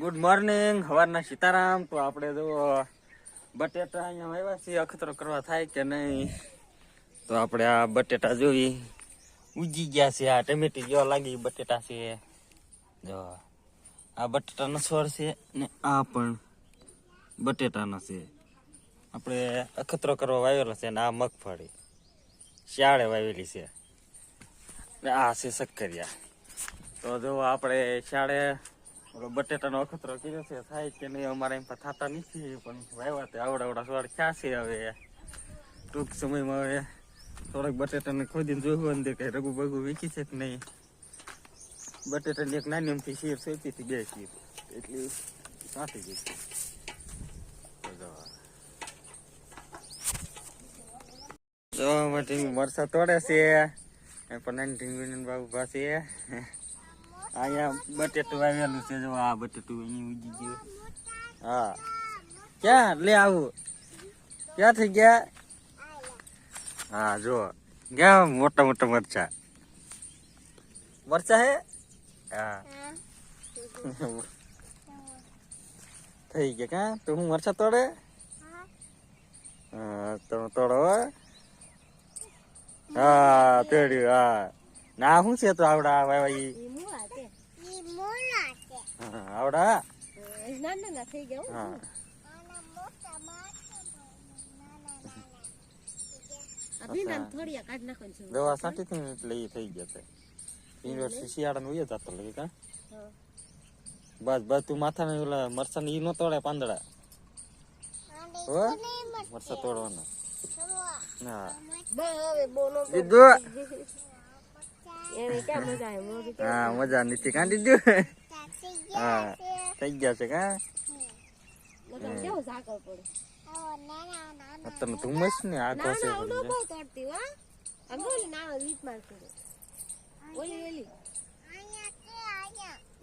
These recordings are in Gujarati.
ગુડ મોર્નિંગ સવારના સીતારામ. તો આપણે જો બટેટા અહીંયા આવ્યા છીએ, અખતરો કરવા થાય કે નહીં? તો આપણે આ બટેટા જોઈ ઉજી ગયા છે, આ ટમેટી જેવા લાગી બટેટા છે. જો, આ બટેટાનો છોડ છે ને આ પણ બટેટાનો છે. આપણે અખતરો કરવા વાવેલો છે ને આ મગફળી. શિયાળે વાવેલી છે. આ છે શક્કરિયા. તો જો આપણે ઓલો બટેટાનો અખતરો કર્યો છે, થાય કે નહીં અમારે એમ થતા નથી, પણ વાવ્યા તે આવડા આવડા સ્વાડ ક્યાં છે હવે? ટૂંક સમયમાં હવે થોડાક બટેટાને ખોદીને જોયું અંદર કે રઘુ બગુ વીકી છે કે નહીં? બટેટાની એક નાની અમથી શીર સોંપી હતી, બે શીર. એટલી સાંટી ગઈ છે. વરસાદ તોડે છે. પણ નાની ઢીંગલીને બાબુ પાસે. અહીંયા બટેટું આવેલું છે, જો આ બટેટું અહીં ગયું. હા. ક્યાં? લે આવું. ક્યાં થઈ ગયા? હા, જો. ગયા મોટા મોટા મરચા. મરચા હે? હા. થઈ ગયા કા? તો હું મરચા તોડે? હા, તમે તોડો હા. તોડ્યું, હા. ના, શું છે તો આવડા વાવા ઈ હા, આવડા હા દવા સાટી હતી ને એટલે ઈ થઈ ગયા છે યુનિવર્સિટી શિયાળા નું જતો લઈ કા બસ બસ તું માથા ને ઓલા મરસા ઈ નો તોડે પાંદડા હો મરસા તોડવાના હા દીધું હા મજા નથી કાં દીધું હા થઈ ગયા છે કા? તમે ધુમ્મસ ને આગો છે બધી.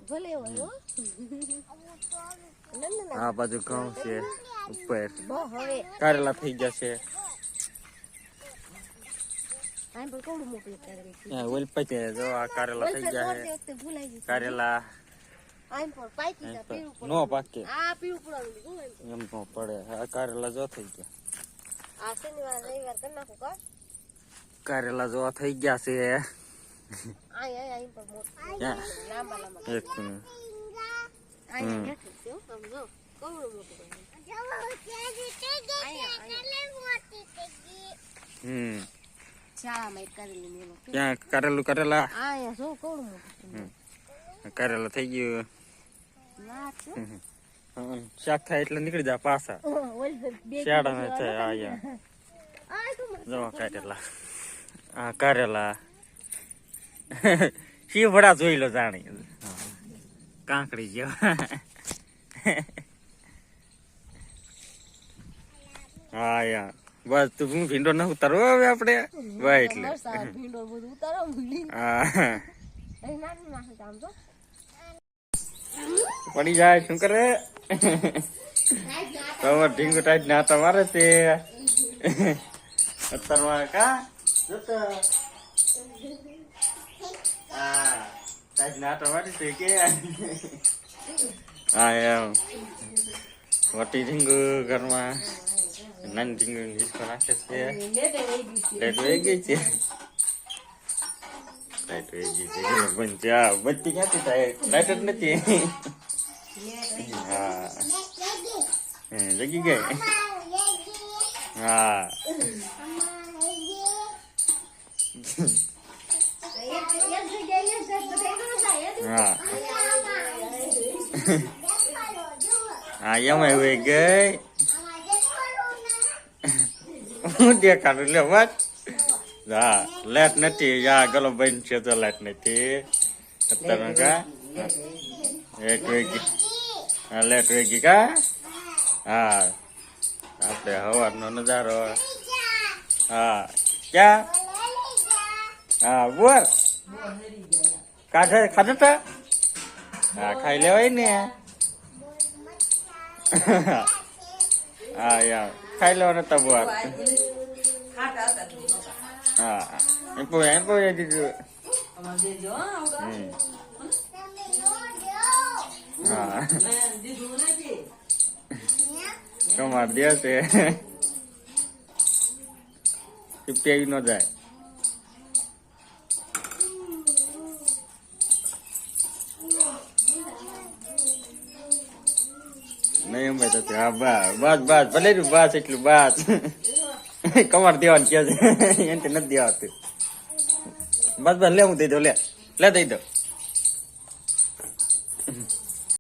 ભલે હોય હો. ના, ના, ના. આ બાજુ ઘઉં છે ઉપર. કારેલા થઈ ગયા છે. કરેલું છે. હા, ઓલ પચે જો આ કારેલા થઈ છે. ગયું. કારેલા. આમ પણ પાકી ગયા, પીળું પડે. નો પાકે આ પીળું પડવાનું જો એમ. એમ નો પડે આ કારેલા જો થઈ ગયા આ શનિવાર રવિવાર કરી નાખું કા કારેલા જો થઈ ગયા છે આય આય આય પર મોટું? લાંબા લાંબા એક મિનિટ. આય કેવડું મોટું. હમ એક કરેલી મેલો ક્યાં કારેલું કારેલા આયા જો કેવડું મોટું. કારેલા થઈ ગયું. હમ, શાક થાય એટલે નીકળી જાય પાછા. ને થાય આય તો મસ્ત. જો કારેલા આ કારેલા શીભડા જોઈ લો જાણી. કાંકડી જેવા. હા યા. બસ તું ભીંડો ન ઉતારો હવે આપણે? ભાઈ એટલે. હા. પડી જાય શું કરે? તો ઢીંગુ ટાઈટ ના તમારે છે. અત્યારમાં કા? જોતો. હા ટાઈટ ના તમારી છે કે? હા એમ. મોટી ઢીંગુ ઘરમાં. નાની ઢીંગુ નાખે છે. લેટ વહી ગઈ છે? લાઈટ વહી ગઈ છે ચલો છે હા બત્તી ક્યાંથી થાય? લાઈટ જ નથી. દેખાડું લે હા લાઈટ નથી. યા ગલો બંધ છે તો લાઈટ નથી. અત્યારે કા એક વેગી. હા લાઈટ વેગી કા હા. આપણે હવારનો નજારો. હા. ક્યાં? હા બોર કાઢે ખાધો તો? હા ખાઈ લેવાય ને. હા યાર ખાઈ લેવાનો તો બોર હા. એમ પોય એમ પોય દીધું હમ. હા. કમાર દે છે. ચીપટી ન જાય. નહીં ભાઈ તો બસ બસ ભલે બસ, એટલું બસ. કમાડ દેવાનું કે છે એને નથી દેવાતું બસ બસ લે હું દઈ દઉં લે લે દઈ દઉં